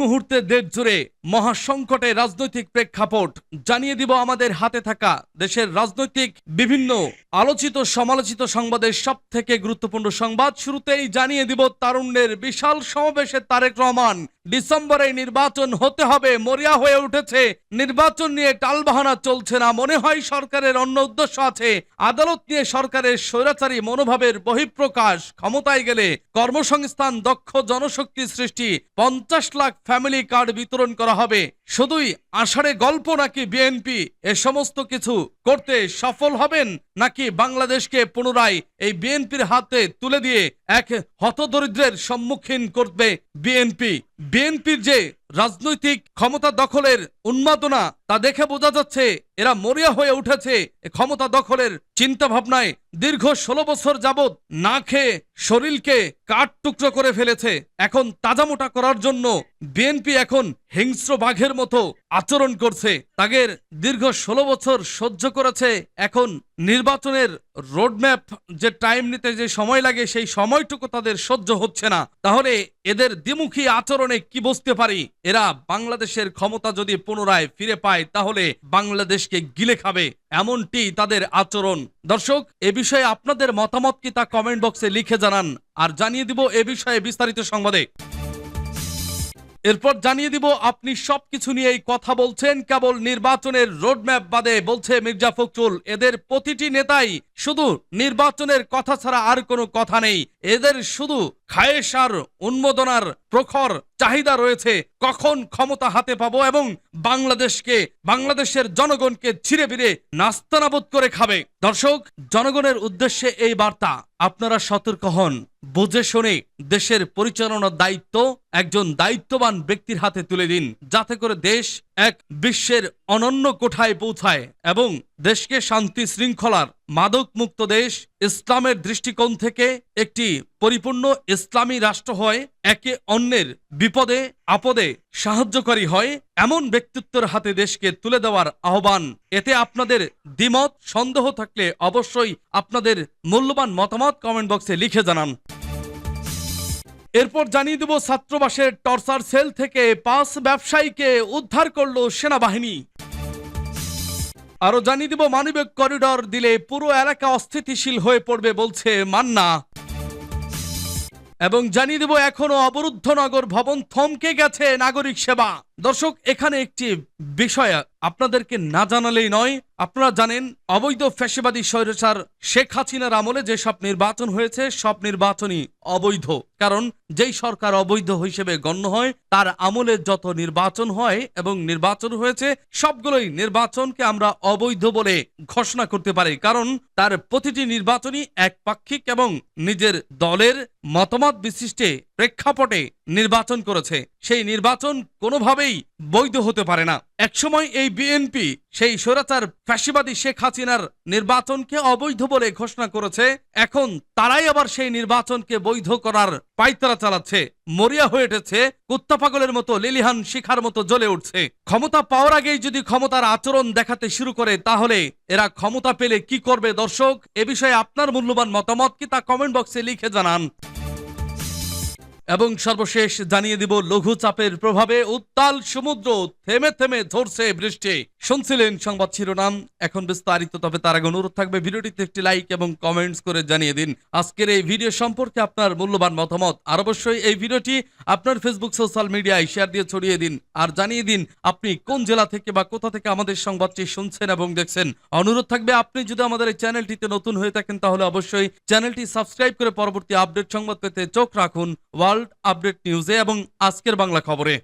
মুহূর্তে দেশ জুড়ে মহাসংকটে রাজনৈতিক প্রেক্ষাপট। জানিয়ে দিব আমাদের হাতে থাকা দেশের রাজনৈতিক বিভিন্ন আলোচিত সমালোচিত সংবাদের সব থেকে গুরুত্বপূর্ণ সংবাদ। শুরুতেই জানিয়ে দিব তারুণ্যের বিশাল সমাবেশে তারেক রহমান। ডিসেম্বরে নির্বাচন হতে হবে, মরিয়া হয়ে উঠেছে। নির্বাচন নিয়ে টালবাহানা চলছে না, মনে হয় সরকারের অন্য উদ্দেশ্য আছে। আদালত নিয়ে সরকারের স্বৈরাচারী মনোভাবের বহিঃপ্রকাশ, ক্ষমতায় গেলে কর্মসংস্থান দক্ষ জনশক্তি সৃষ্টি, পঞ্চাশ লাখ ফ্যামিলি কার্ড বিতরণ করা হবে। শুধুই আষাঢ়ে গল্প নাকি বিএনপি? এ সমস্ত কিছু করতে সফল হবেন নাকি বাংলাদেশকে পুনরায় এই বিএনপির হাতে তুলে দিয়ে এক হতদরিদ্রের সম্মুখীন করবে বিএনপি? বিএনপির যে রাজনৈতিক ক্ষমতা দখলের উন্মাদনা, তা দেখে বোঝা যাচ্ছে এরা মরিয়া হয়ে উঠেছে। ক্ষমতা দখলের চিন্তা ভাবনায় দীর্ঘ ষোলো বছর যাবৎ না খেয়ে শরীরকে কাঠ টুকরো করে ফেলেছে। এখন তাজামোটা করার জন্য বিএনপি এখন হিংস্র বাঘের মতো আচরণ করছে। তাদের দীর্ঘ ষোলো বছর সহ্য করেছে। এখন নির্বাচনের রোডম্যাপ যে টাইম নিতে যে সময় লাগে, সেই সময়টুকু তাদের সহ্য হচ্ছে না। তাহলে এদের দ্বিমুখী আচরণে কি বুঝতে পারি? এরা বাংলাদেশের ক্ষমতা যদি পুনরায় ফিরে পায়, তাহলে বাংলাদেশকে গিলে খাবে। এমনটি তাদের আচরণ। দর্শক, এ বিষয়ে আপনাদের মতামত কি তা কমেন্ট বক্সে লিখে জানান। আর জানিয়ে দিব এ বিষয়ে বিস্তারিত সংবাদে। এরপর জানিয়ে দিব, আপনি সব সবকিছু নিয়েই কথা বলছেন। কেবল নির্বাচনের রোডম্যাপ বাদে বলছে মির্জা ফখরুল, এদের প্রতিটি নেতাই শুধু নির্বাচনের কথা ছাড়া আর কোনো কথা নেই। এদের শুধু খায়েশ আর উন্মোদনার প্রখর চাহিদা রয়েছে, কখন ক্ষমতা হাতে পাবো এবং বাংলাদেশকে, বাংলাদেশের জনগণকে ছিঁড়ে বিড়ে নাস্তানাবোধ করে খাবে। দর্শক, জনগণের উদ্দেশ্যে এই বার্তা। আপনারা সতর্ক হন। বুঝে শুনে দেশের পরিচালনার দায়িত্ব একজন দায়িত্ববান ব্যক্তির হাতে তুলে দিন। যাতে করে দেশ এক বিশ্বের অনন্য কোঠায় পৌঁছায় এবং দেশকে শান্তি শৃঙ্খলার মাদক মুক্ত দেশ ইসলামের দৃষ্টিকোণ থেকে একটি পরিপূর্ণ ইসলামী রাষ্ট্র হয়, একে অন্যের বিপদে, আপদে সাহায্যকারী হয়, এমন ব্যক্তিত্বের হাতে দেশকে তুলে দেওয়ার আহ্বান। এতে আপনাদের দ্বিমত, সন্দেহ থাকলে অবশ্যই আপনাদের মূল্যবান মতামত কমেন্ট বক্সে লিখে জানান। এরপর জানিয়ে দেব, ছাত্রবাসের টর্চার সেল থেকে পাঁচ ব্যবসায়ীকে উদ্ধার করল সেনাবাহিনী। আরও জানিয়ে দিব মানবিক করিডর দিলে পুরো এলাকা অস্থিতিশীল হয়ে পড়বে বলছে মান্না। এবং জানিয়ে দেব এখনও অবরুদ্ধ নগর ভবন থমকে গেছে নাগরিক সেবা। দর্শক, এখানে একটি বিষয় আপনাদেরকে না জানালেই নয়। আপনারা জানেন, অবৈধ ফ্যাসিবাদী স্বৈরাচার শেখ হাসিনার আমলে যেসব নির্বাচন হয়েছে, সব নির্বাচনই অবৈধ। কারণ, যেই সরকার অবৈধ হিসেবে গণ্য হয়, তার আমলে যত নির্বাচন হয় এবং নির্বাচন হয়েছে, সবগুলোই নির্বাচনকে আমরা অবৈধ বলে ঘোষণা করতে পারি। কারণ, তার প্রতিটি নির্বাচনই একপাক্ষিক এবং নিজের দলের মতামত বিশিষ্টে প্রেক্ষাপটে নির্বাচন করেছে। সেই নির্বাচন কোনোভাবেই বৈধ হতে পারে না। একসময় এই বিএনপি সেই স্বৈরাচার ফ্যাসিবাদী শেখ হাসিনার নির্বাচনকে অবৈধ বলে ঘোষণা করেছে। এখন তারাই আবার সেই নির্বাচনকে বৈধ করার পাইতারা চালাচ্ছে। মরিয়া হয়ে উঠেছে, কুত্তা পাগলের মতো লিলিহান শিখার মতো জ্বলে উঠছে। ক্ষমতা পাওয়ার আগেই যদি ক্ষমতার আচরণ দেখাতে শুরু করে, তাহলে এরা ক্ষমতা পেলে কি করবে দর্শক? এ বিষয়ে আপনার মূল্যবান মতামত কি তা কমেন্ট বক্সে লিখে জানান। এবং সর্বশেষ জানিয়ে দিব লঘুচাপের প্রভাবে উত্তাল সমুদ্র থেমে থেমে ঝরছে বৃষ্টি। শুনছিলেন সংবাদ শিরোনাম, এখন বিস্তারিত, তবে তার আগে অনুরোধ থাকবে ভিডিওটিতে একটি লাইক এবং কমেন্টস করে জানিয়ে দিন। আজকের এই ভিডিও সম্পর্কে আপনার মূল্যবান মতামত, আর অবশ্যই এই ভিডিওটি আপনার ফেসবুক সোশ্যাল মিডিয়ায় শেয়ার দিয়ে ছড়িয়ে দিন। আর জানিয়ে দিন, আপনি কোন জেলা থেকে বা কোথা থেকে আমাদের সংবাদটি শুনছেন এবং দেখছেন। অনুরোধ থাকবে, আপনি যদি আমাদের এই চ্যানেলটিতে নতুন হয়ে থাকেন, তাহলে অবশ্যই চ্যানেলটি সাবস্ক্রাইব করে পরবর্তী আপডেট সংবাদ পেতে চোখ রাখুন। ওয়ার্ল্ড আপডেট নিউজে এবং আজকের বাংলা খবরে।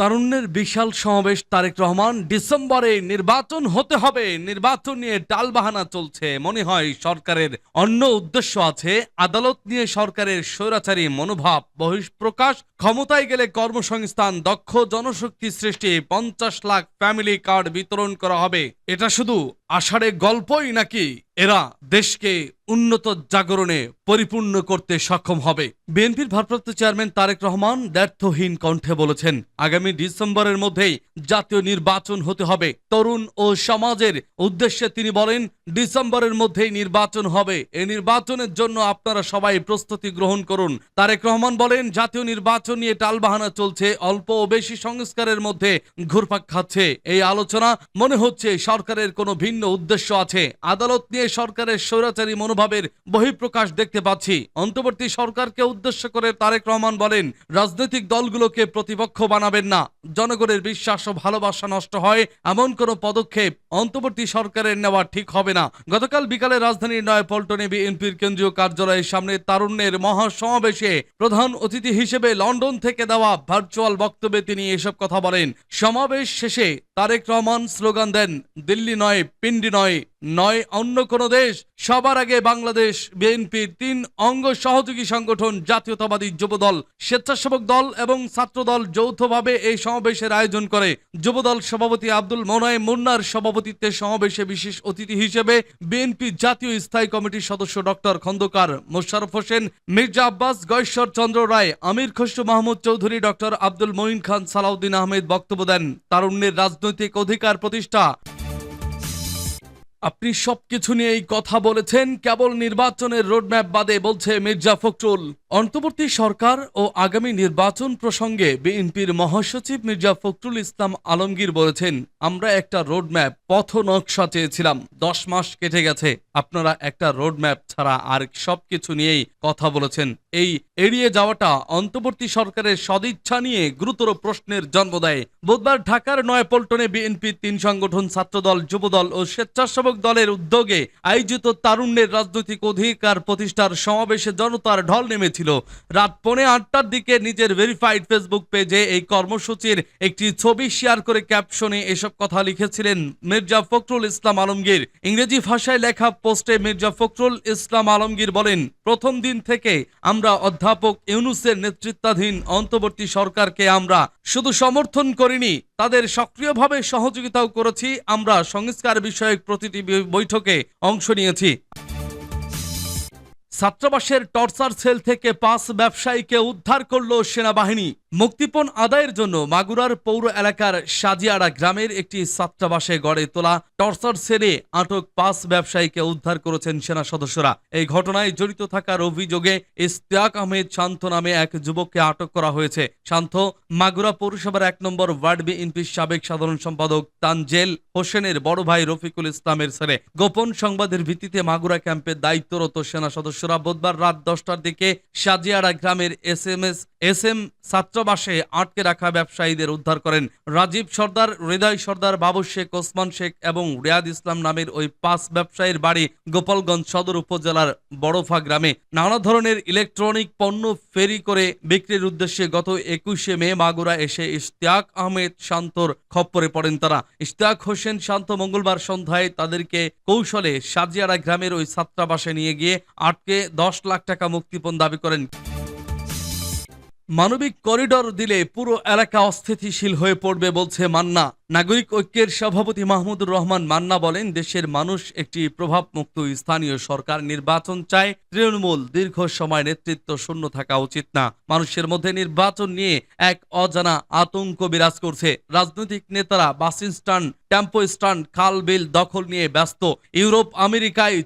তারুণ্যের বিশাল সমাবেশ তারেক রহমান, ডিসেম্বরে নির্বাচন হতে হবে। নির্বাচন নিয়ে টালবাহানা চলছে। মনে হয় সরকারের অন্য উদ্দেশ্য আছে। আদালত নিয়ে সরকারের স্বৈরাচারী মনোভাব বহিষ্প্রকাশ ক্ষমতায় গেলে কর্মসংস্থান দক্ষ, জনশক্তি সৃষ্টি, পঞ্চাশ লাখ ফ্যামিলি কার্ড বিতরণ করা হবে। এটা শুধু আষাঢ়ে গল্পই নাকি এরা দেশকে উন্নত জাগরণে পরিপূর্ণ করতে সক্ষম হবে। বিএনপির ভারপ্রাপ্ত চেয়ারম্যান তারেক রহমান ব্যর্থহীন কণ্ঠে বলেছেন, আগামী ডিসেম্বরের মধ্যেই জাতীয় নির্বাচন হতে হবে। তরুণ ও সমাজের উদ্দেশ্যে তিনি বলেন ডিসেম্বরের মধ্যেই নির্বাচন হবে। এই নির্বাচনের জন্য আপনারা সবাই প্রস্তুতি গ্রহণ করুন। তারেক রহমান বলেন, জাতীয় নির্বাচন নিয়ে টালবাহানা চলছে, অল্প ও বেশি সংস্কারের মধ্যে ঘুরপাক খাচ্ছে। এই আলোচনা মনে হচ্ছে সরকারের কোনো ভিন্ন উদ্দেশ্য আছে। আদালত নিয়ে সরকারের স্বৈরাচারী মনোভাবের বহিঃপ্রকাশ দেখতে পাচ্ছি। অন্তর্বর্তী সরকারকে উদ্দেশ্য করে তারেক রহমান বলেন, রাজনৈতিক দলগুলোকে প্রতিপক্ষ বানাবেন না। জনগণের বিশ্বাস ও ভালোবাসা নষ্ট হয়, এমন কোনো পদক্ষেপ অন্তর্বর্তী সরকারের নেওয়া ঠিক হবে না। গতকাল বিকালে রাজধানীর নয়াপল্টনে বিএনপির কেন্দ্রীয় কার্যালয়ের সামনে তারুণ্যের মহাসমাবেশে প্রধান অতিথি হিসেবে লন্ডন থেকে দেওয়া ভার্চুয়াল বক্তব্যে তিনি এসব কথা বলেন। সমাবেশ শেষে তারেক রহমান স্লোগান দেন, দিল্লি নয়, পিন্ডি নয়। নয় অন্য কোনো দেশ। সবার আগে বাংলাদেশ, বিএনপির তিন অঙ্গ সহযোগী সংগঠন, জাতীয়তাবাদী যুবদল, স্বেচ্ছাসেবক দল এবং ছাত্রদল যৌথভাবে এই সমাবেশের আয়োজন করে। যুবদল সভাপতি আব্দুল মোনায়েম মুন্নার সভাপতিত্বে সমাবেশে বিশেষ অতিথি হিসেবে বিএনপি জাতীয় স্থায়ী কমিটির সদস্য ডক্টর খন্দকার মোশারফ হোসেন, মির্জা আব্বাস গয়েশ্বর চন্দ্র রায়, আমির খসরু মাহমুদ চৌধুরী, ডক্টর আব্দুল মঈন খান সালাউদ্দিন আহমেদ বক্তব্য দেন। তারুণ্যের রাজনৈতিক অধিকার প্রতিষ্ঠা। আপনি সবকিছু নিয়েই কথা বলেছেন। কেবল নির্বাচনের রোডম্যাপ বাদে বলছে মির্জা ফখরুল। অন্তর্বর্তী সরকার ও আগামী নির্বাচন প্রসঙ্গে বিএনপির মহাসচিব মির্জা ফখরুল ইসলাম আলমগীর বলেছেন, আমরা একটা রোডম্যাপ, পথ নকশা চেয়েছিলাম। দশ মাস কেটে গেছে, আপনারা একটা রোডম্যাপ ছাড়া আর সবকিছু নিয়েই কথা বলেছেন। এই এড়িয়ে যাওয়াটা অন্তর্বর্তী সরকারের সদিচ্ছা নিয়ে গুরুতর প্রশ্নের জন্ম দেয়। বুধবার ঢাকার নয়াপল্টনে বিএনপির তিন সংগঠন, ছাত্রদল, যুবদল ও স্বেচ্ছাসেবক দলের উদ্যোগে আয়োজিত তারুণ্যের রাজনৈতিক অধিকার প্রতিষ্ঠার সমাবেশে জনতার ঢল নেমেছিল রাত পৌনে আটটার দিকে নিজের ভেরিফাইড ফেসবুক পেজে এই কর্মসূচির একটি ছবি শেয়ার করে ক্যাপশনে এসব কথা লিখেছিলেন মির্জা ফখরুল ইসলাম আলমগীর। ইংরেজি ভাষায় লেখা পোস্টে মির্জা ফখরুল ইসলাম আলমগীর বলেন, প্রথম দিন থেকে আমরা অধ্যাপক ইউনুসের নেতৃত্বাধীন অন্তর্বর্তী সরকারকে আমরা শুধু সমর্থন করিনি, তাদের সক্রিয়ভাবে সহযোগিতাও করেছি, আমরা সংস্কার বিষয়ক প্রতিটি বৈঠকে অংশ নিয়েছি। ছাত্রাবাসের টর্চার সেল থেকে পাঁচ ব্যবসায়ীকে উদ্ধার করল সেনাবাহিনী। মুক্তিপণ আদায়ের জন্য মাগুরার পৌর এলাকার সাজিয়াড়া গ্রামের একটি ছাত্রাবাসে গড়ে তোলা টর্চার সেলে আটক পাঁচ ব্যবসায়ীকে উদ্ধার করেছেন সেনা সদস্যরা। এই ঘটনায় জড়িত থাকার অভিযোগে ইস্তিয়াক আহমেদ শান্ত নামে এক যুবককে আটক করা হয়েছে। শান্ত, মাগুরা পৌরসভার এক নম্বর ওয়ার্ড বিএনপির সাবেক সাধারণ সম্পাদক তানজেল হোসেনের বড় ভাই রফিকুল ইসলামের ছেলে। গোপন সংবাদের ভিত্তিতে মাগুরা ক্যাম্পে দায়িত্বরত সেনা সদস্যরা বুধবার রাত দশটার দিকে সাজিয়াড়া গ্রামের S M S S M ছাত্রাবাসে আটকে রাখা ব্যবসায়ীদের উদ্ধার করেন রাজীব সর্দার, হৃদয় সর্দার, বাবু শেখ, ওসমান শেখ এবং রিয়াদ ইসলাম নামের ওই পাঁচ ব্যবসায়ীর বাড়ি গোপালগঞ্জ সদর উপজেলার বড়ফা গ্রামে। নানা ধরনের ইলেকট্রনিক পণ্য ফেরি করে বিক্রির উদ্দেশ্যে গত একুশে মে মাগুরা এসে ইশতিয়াক আহমেদ শান্তর খপ্পরে পড়েন তারা। ইশতিয়াক হোসেন শান্ত মঙ্গলবার সন্ধ্যায় তাদেরকে কৌশলে সাজিয়ারা গ্রামের ওই ছাত্রাবাসে নিয়ে গিয়ে আটকে দশ লাখ টাকা মুক্তিপণ দাবি করেন। মানবিক করিডর দিলে পুরো এলাকা অস্থিতিশীল হয়ে পড়বে বলছে মান্না। নাগরিক ঐক্যের সভাপতি মাহমুদুর রহমান মান্না বলেন, দেশের মানুষ একটি প্রভাবমুক্ত স্থানীয় সরকার নির্বাচন চায়, তৃণমূল দীর্ঘ সময় নেতৃত্ব শূন্য থাকা উচিত না। মানুষের মধ্যে নির্বাচন নিয়ে এক অজানা আতঙ্ক বিরাজ করছে। রাজনৈতিক নেতারা বাস স্ট্যান্ড, টেম্পো স্ট্যান্ড, খাল বিল দখল নিয়ে ব্যস্ত। ইউরোপ, আমেরিকায়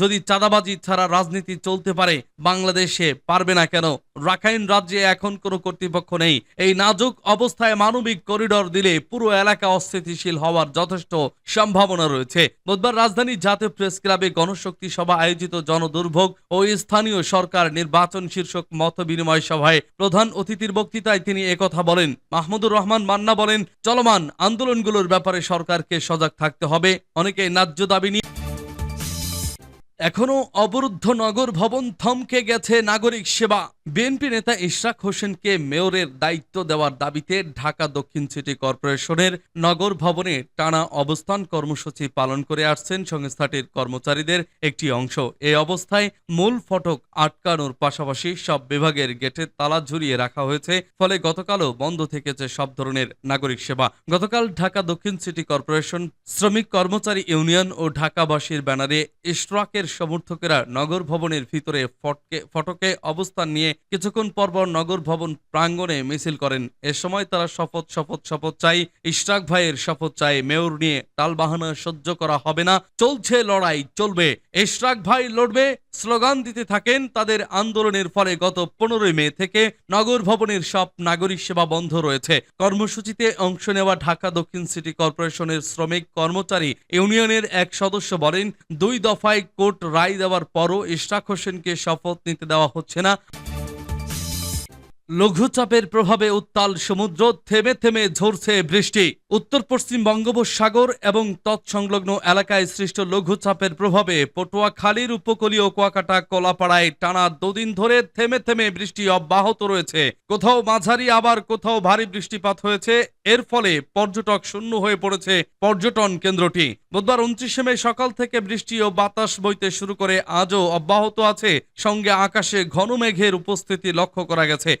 যদি চাঁদাবাজি ছাড়া রাজনীতি চলতে পারে, বাংলাদেশে পারবে না কেন? রাখাইন রাজ্যে এখন কোনো কর্তৃপক্ষ নেই। এই নাজুক অবস্থায় মানবিক করিডর দিলে পুরো এলাকা অস্থিতিশীল হওয়ার যথেষ্ট সম্ভাবনা রয়েছে। বুধবার রাজধানী জাতীয় প্রেস ক্লাবে গণশক্তি সভা আয়োজিত জনদুর্ভোগ ও স্থানীয় সরকার নির্বাচন শীর্ষক মত বিনিময় সভায় প্রধান অতিথির বক্তৃতায় তিনি একথা বলেন, মাহমুদুর রহমান মান্না বলেন, চলমান আন্দোলনগুলোর ব্যাপারে সরকারকে সজাগ থাকতে হবে। অনেকে ন্যায্য দাবি নিয়ে এখনও অবরুদ্ধ নগর ভবন থমকে গেছে নাগরিক সেবা। বিএনপি নেতা ইশরাক হোসেনকে মেয়রের দায়িত্ব দেওয়ার দাবিতে ঢাকা দক্ষিণ সিটি কর্পোরেশনের নগর ভবনে টানা অবস্থান কর্মসূচি পালন করে আসছেন সংস্থাটির কর্মচারীদের একটি অংশ। এই অবস্থায় মূল ফটক আটকানোর পাশাপাশি সব বিভাগের গেটে তালা ঝুরিয়ে রাখা হয়েছে, ফলে গতকালও বন্ধ থেকেছে সব ধরনের নাগরিক সেবা। গতকাল ঢাকা দক্ষিণ সিটি কর্পোরেশন শ্রমিক কর্মচারী ইউনিয়ন ও ঢাকাবাসীর ব্যানারে ইশরাকের সমর্থকেরা নগর ভবনের ভিতরে ফটকে ফটকে অবস্থান নিয়ে কিছুক্ষণ পরপর নগর ভবন প্রাঙ্গণে মিছিল করেন। এ সময় তারা শপথ শপথ শপথ চাই, ইশরাক ভাইয়ের শপথ চাই, মেয়র নিয়ে টালবাহানা সহ্য করা হবে না, চলছে লড়াই, চলবে। ইশরাক ভাই লড়বে স্লোগান দিতে থাকেন তাদের আন্দোলনের ফলে গত পনেরোই মে থেকে নগর ভবনের সব নাগরিক সেবা বন্ধ রয়েছে। কর্মসূচিতে অংশ নেওয়া ঢাকা দক্ষিণ সিটি কর্পোরেশনের শ্রমিক কর্মচারী ইউনিয়নের এক সদস্য বলেন, দুই দফায় কোর্ট রায় দেওয়ার পরও ইশরাক হোসেনকে শপথ নিতে দেওয়া হচ্ছে না। লঘুচাপের প্রভাবে উত্তাল সমুদ্র, থেমে থেমে ঝরছে বৃষ্টি। উত্তর পশ্চিম বঙ্গোপসাগর এবং তৎসংলগ্ন এলাকায় সৃষ্ট লঘুচাপের প্রভাবে পটুয়াখালীর উপকূলীয় কুয়াকাটা, কলাপাড়ায় টানা দুদিন ধরে থেমে থেমে বৃষ্টি অব্যাহত রয়েছে। কোথাও মাঝারি, আবার কোথাও ভারী বৃষ্টিপাত হয়েছে। এর ফলে পর্যটক শূন্য হয়ে পড়েছে পর্যটন কেন্দ্রটি। বুধবার উনত্রিশে মে সকাল থেকে বৃষ্টি ও বাতাস বইতে শুরু করে আজও অব্যাহত আছে। সঙ্গে আকাশে ঘন মেঘের উপস্থিতি লক্ষ্য করা গেছে।